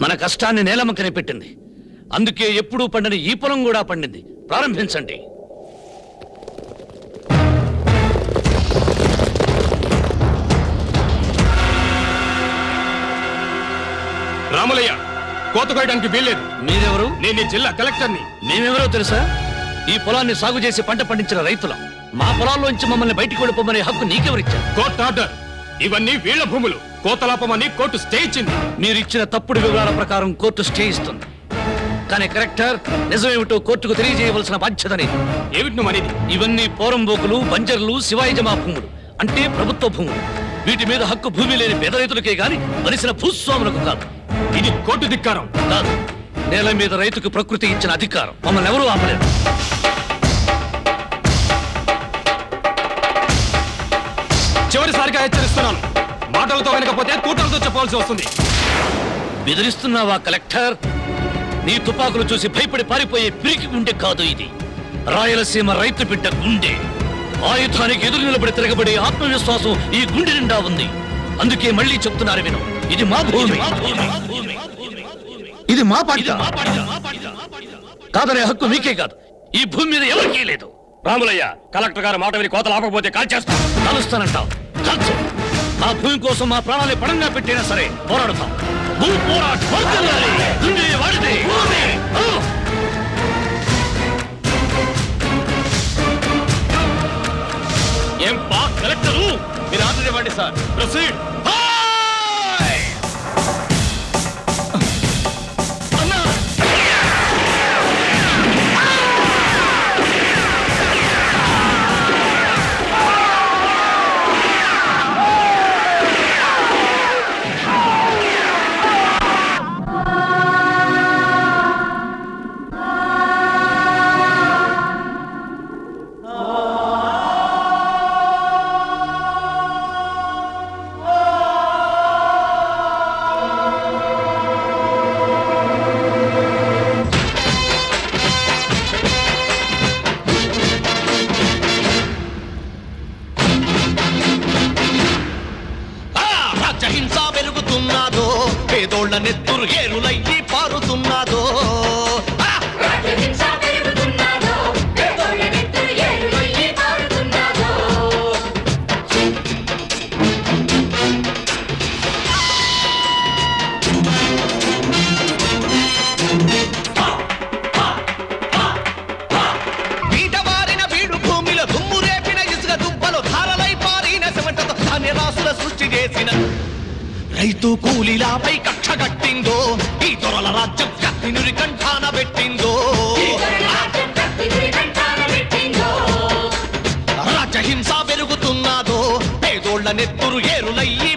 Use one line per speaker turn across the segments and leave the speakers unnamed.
మన కష్టాన్ని నేలమక్కని పెట్టింది అందుకే ఎప్పుడూ పండని ఈ పొలం కూడా పండింది. ప్రారంభించండి.
రాములయ్య కోత కోయడానికి వీల్లేదు.
మీరెవరు?
నేను ఈ జిల్లా కలెక్టర్ని.
మేమెవరో తెలుసా? ఈ పొలాన్ని సాగు చేసి పంట పండించిన రైతులం. మా పొలాల్లోంచి మమ్మల్ని బయటికి వెళ్ళిపోమనే హక్కు నీకెవరిచ్చారు?
Court order. ఇవన్నీ వీళ్ళ భూములు. కోతలాపమని కోర్టు స్టే ఇచ్చింది.
మీరిచ్చిన తప్పుడు వివరాల ప్రకారం కోర్టు స్టే ఇస్తుంది. కానీ కలెక్టర్ నిజమేమిటో కోర్టుకు తెలియజేయవలసిన బాధ్యత నీది.
ఏమిటి నువ్వు అనేది?
ఇవన్నీ పోరంబోకులు బంజర్లు శివాయిజమా భూములు అంటే ప్రభుత్వ భూములు. వీటి మీద హక్కు భూమి లేని పేద రైతులకే గాని వరిసిన భూస్వాములకు కాదు.
ఇది కోర్టు ధిక్కారం.
కాదు. నేల మీద రైతుకు ప్రకృతి ఇచ్చిన అధికారం. మమ్మల్ని ఎవరూ ఆపలేరు.
చివరిసారిగా మాటలతో వెనకపోతే కూటలతో చెప్పాల్సి వస్తుంది.
బెదిరిస్తున్నావా కలెక్టర్? నీ తుపాకులు చూసి భయపడి పారిపోయే పిరికి గుండె కాదు ఇది. రాయలసీమ రైతు బిడ్డ గుండె. ఆయుధానికి ఎదురు నిలబడి తిరగబడే ఆత్మవిశ్వాసం ఈ గుండె నిండా ఉంది. అందుకే మళ్ళీ చెప్తున్నారు విను. ఇది మా భూమి.
ఇది మా పంట.
కాదనే హక్కు మీకే కాదు. ఈ భూమి మీద ఎవరికీ లేదు.
రాములయ్య కలెక్టర్ గారు మాట విని కోతలు ఆపకపోతే కాల్ చేస్తా.
కలుస్తానంటావు. ఆ భూమి కోసం మా ప్రాణాలు పడంగా పెట్టినా సరే పోరాడతాం. భూ పోరాటం వాడితే.
ఏం బా కలెక్టరు? మీరు ఆర్డర్ ఇవ్వండి సార్. ప్రొసీడ్.
ధారలై పారిన చెమటతో ధాన్యరాశుల సృష్టి చేసిన రైతు కూలీలాపై కక్ష కట్టిందో ఈ దొరల రాజ్యం కత్తినురి కంఠాన పెట్టిందో. రాజ్యహింస పెరుగుతున్నాదో పేదోళ్ళ నెత్తురు ఏరులయ్యి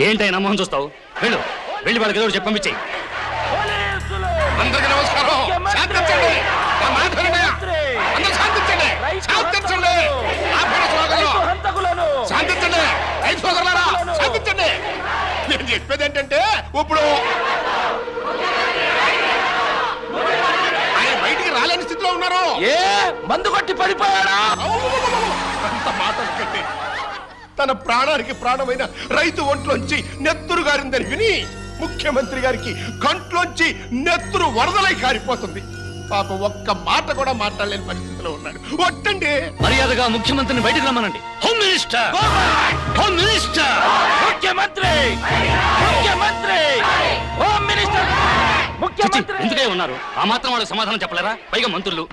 ఏంటైనా మొహం చూస్తావు? వెళ్ళు. వెళ్ళి వాళ్ళకి ఏదో చెప్పి పంపించేయి. అందరికీ నమస్కారం. శాంతించండి నా మాట వినండి. అందరూ శాంతించండి శాంతించండి ఆపణ స్లోగన్లు. శాంతించండి రైతు సోదరులారా శాంతించండి నేను చెప్పేది ఏంటంటే ఇప్పుడు ఆయన బయటికి రాలేని స్థితిలో ఉన్నారు.
ఏ? మందు కొట్టి పడిపోయాడా?
అంత మాట అనకండి. తన ప్రాణానికి ప్రాణమైన రైతు ఒంట్లోంచి నెత్తురు గారిందని విని ముఖ్యమంత్రి గారికి కంట్లోంచి నెత్తురు వరదలై కారిపోతుంది. పాప ఒక్క మాట కూడా మాట్లాడలేని పరిస్థితిలో ఉన్నాడు. ఒట్టండి.
మర్యాదగా ముఖ్యమంత్రిని బయటకు రమ్మనండి. Home minister. Home minister. ముఖ్యమంత్రి. ముఖ్యమంత్రి. Home minister. ముఖ్యమంత్రి.
ఎందుకే ఉన్నారు? ఆ మాత్రం వాళ్ళకి సమాధానం చెప్పలేరా? పైగా మంత్రులు.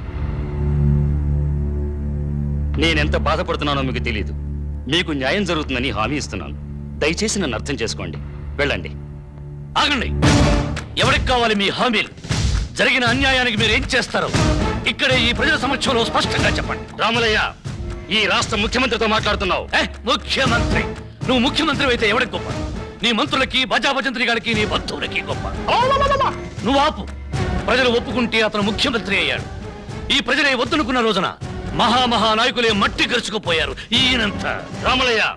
నేనెంత బాధపడుతున్నానో మీకు తెలియదు మీకు న్యాయం జరుగుతుందని హామీ ఇస్తున్నాను. దయచేసి నన్ను అర్థం చేసుకోండి. వెళ్ళండి.
ఆగండి. ఎవరికి కావాలి మీ హామీలు? జరిగిన అన్యాయానికి మీరు ఏం చేస్తారో? ఇక్కడే ఈ ప్రజల సమక్షంలో స్పష్టంగా చెప్పండి.
రాములయ్య ఈ రాష్ట్ర ముఖ్యమంత్రితో మాట్లాడుతున్నావు.
ఏ, ముఖ్యమంత్రి. నువ్వు ముఖ్యమంత్రి అయితే ఎవరికి గొప్ప? నీ మంత్రులకి బజాభజంత్రి గారికి నీ బంధువులకి గొప్ప? నువ్వు ఆపు. ప్రజలు ఒప్పుకుంటే అతను ముఖ్యమంత్రి అయ్యాడు. ఈ ప్రజలే వద్దనుకున్న రోజున మహామహా నాయకులే మట్టి గరుచుకుపోయారు. ఈయనంత.
రామలయ్య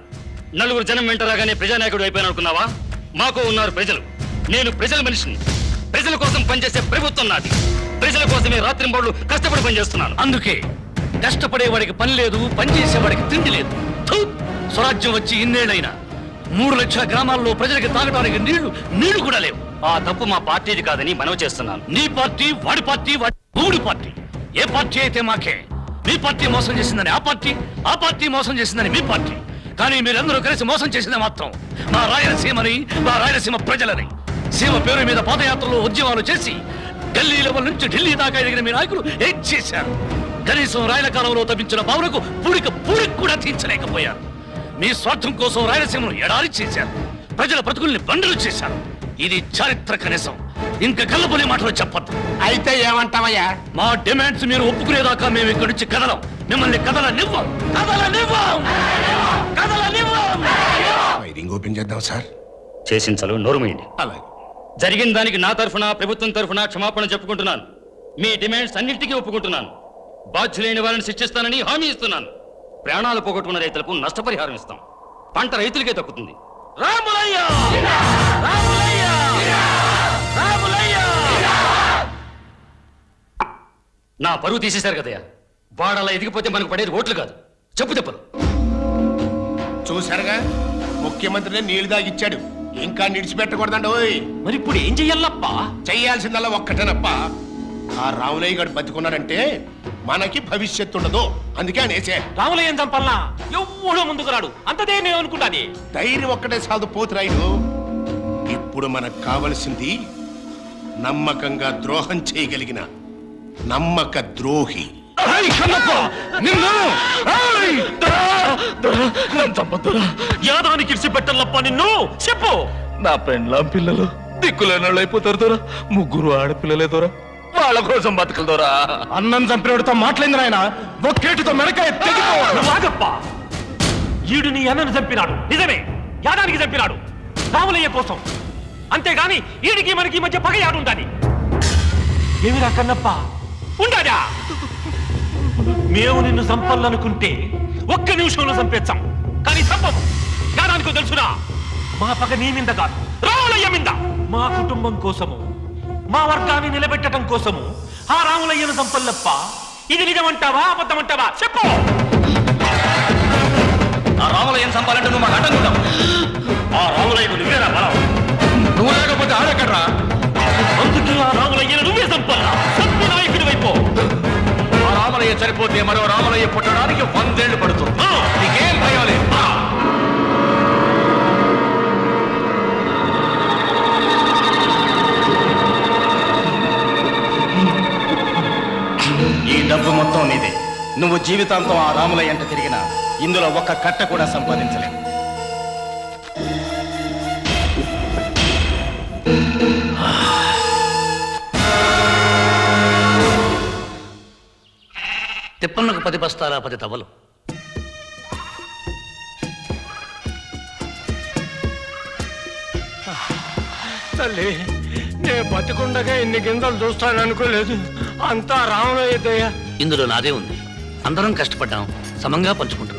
నలుగురు జనం వెంట రాగానే ప్రజానాయకుడు అయిపోయాను అనుకున్నావా మాకు ఉన్నారు ప్రజలు. నేను ప్రజల మనిషిని. ప్రజల కోసం పనిచేసే ప్రభుత్వం నాది. ప్రజల కోసమే రాత్రింబౌళ్ళు కష్టపడి పనిచేస్తున్నాను.
అందుకే కష్టపడేవాడికి పని లేదు పనిచేసేవాడికి తిండి లేదు. స్వరాజ్యం వచ్చి ఇన్నేళ్ళైనా. మూడు లక్షల గ్రామాల్లో ప్రజలకు తాగడానికి నీళ్ళు నీళ్ళు కూడా లేవు.
ఆ తప్పు మా పార్టీది కాదని మనవి చేస్తున్నాను.
నీ పార్టీ వాడి పార్టీ వాడి మూడు పార్టీ. ఏ పార్టీ అయితే మాకే? మీ పార్టీ మోసం చేసిందని ఆ పార్టీ ఆ పార్టీ మోసం చేసిందని మీ పార్టీ. కానీ మీరందరూ కలిసి మోసం చేసింది మాత్రం మా రాయలసీమని మా రాయలసీమ ప్రజలని. సీమ పేరు మీద పాదయాత్రలు ఉద్యమాలు చేసి ఢిల్లీ లెవెల్ నుంచి ఢిల్లీ దాకా ఎదిగిన మీ నాయకులు ఏం చేశారు? కనీసం రాయల కాలంలో తప్పించిన బావులకు పూడిక పూడికి కూడా తీర్చలేకపోయారు. మీ స్వార్థం కోసం రాయలసీమను ఎడారి చేశారు. ప్రజల బ్రతుకుల్ని బండలు చేశారు. ఇది చారిత్రక నిజం. ఇంకా కళ్ళబొలి మాటలు చెప్పద్దు.
అయితే ఏమంటావయ్యా?
మా డిమాండ్స్ మీరు ఒప్పుకునేదాకా మేము ఇక్కడి నుంచి కదలం. మిమ్మల్ని కదలనివ్వం. కదలనివ్వం! కదలనివ్వం!
వైరింగ్ ఓపెన్ చేద్దాం సార్.
చేసిన చలువు నోరుమేయండి
అలాగే.
జరిగిన దానికి నా తరఫున ప్రభుత్వం తరఫున క్షమాపణ చెప్పుకుంటున్నాను. మీ డిమాండ్స్ అన్నింటికీ ఒప్పుకుంటున్నాను. బాధ్యులైన వారిని శిక్షిస్తానని హామీ ఇస్తున్నాను. ప్రాణాలు పోగొట్టుకున్న రైతులకు నష్టపరిహారం ఇస్తాం. పంట రైతులకే దక్కుతుంది.
రాములయ్య!
నా పరువు తీసేశారు కదయ్యా. వాడలా ఎదిగిపోతే మనకు పడేది ఓట్లు కాదు. చెప్పు చెప్పరు
చూసారుగా ముఖ్యమంత్రినే నీళ్ళు దాగిచ్చాడు ఇంకా నిడిచిపెట్టకూడదండి ఓయ్.
మరి ఇప్పుడు ఏం చెయ్యాలప్పా?
చెయ్యాల్సిందల్లా ఒక్కటేనప్ప. ఆ రాములయ్య గారు బతుకున్నాడంటే మనకి భవిష్యత్తు ఉండదు. అందుకే అనేసే
రాములయ్యం చంపల్లా ఎవ్వడో ముందుకు రాడు. అంతదే నేను అనుకుంటాని
ధైర్యం ఒక్కటే సాధు పోతురాయుడు. ఇప్పుడు మనకు కావలసింది నమ్మకంగా ద్రోహం చేయగలిగిన నమ్మక ద్రోహి.
నిన్ను! ఏయ్!
యాదానికి ఇడిచి పెట్టల్లప్ప నిన్ను! చెప్పు!
నా పెండ్లాం పిల్లలు దిక్కులేని అయిపోతారు దొరా. ముగ్గురు ఆడపిల్లలే దొరా. వాళ్ళ కోసం బతుకులు దొరా.
అన్నం చంపినోడితో మాట్లాడింది ఆయన ఒక్కేటితో మెడకాయ
ఈడు నీ అన్నను చంపినాడు. నిజమే! యాదానికి చంపినాడు. రాములయ్య కోసం. అంతేగాని ఈడికి మనకి మధ్య పగ యాడుండాలి. ఏమిరా కన్నప్ప? ఉండాడా మేము నిన్ను చంపాలనుకుంటే ఒక్క నిమిషంలో చంపేచ్చాం కానీ చంపము. యాదానికి తెలుసునా మా పగ నీ మీద కాదు. రాములయ్య మీద. మా కుటుంబం కోసము. మా వర్గాన్ని నిలబెట్టడం కోసము. ఆ రాములయ్యను చంపల్లప్ప ఇది నిజమంటావా అబద్ధమంటావా? చెప్పు.
ఆ రాములయ్యను చంపాలంటే నువ్వు మాకు అడ్డంకుంటావు ఆ రాములయ్యకు నువ్వేనా బలం?
నువ్వు లేకపోతే ఆడకడ్రా
అందుకే ఆ రాములయ్యను
రామలయ్య మరో రామలయ్య పుట్టడానికి వందేళ్ళు పడుతుంది. నీకేం భయం లేదు.
ఈ డబ్బు మొత్తం నీదే. నువ్వు జీవితాంతం ఆ రాములయ్య అంట తిరిగినా ఇందులో ఒక్క కట్ట కూడా సంపాదించలేవు.
తిప్పన్నకు పది బస్తాల పది తవ్వలు.
తల్లి నేను బతికుండగా ఇన్ని గింజలు చూస్తాను అనుకోలేదు. అంతా దయ
ఇందులో నాదే ఉంది. అందరం కష్టపడ్డాం. సమంగా పంచుకుంటున్నాం.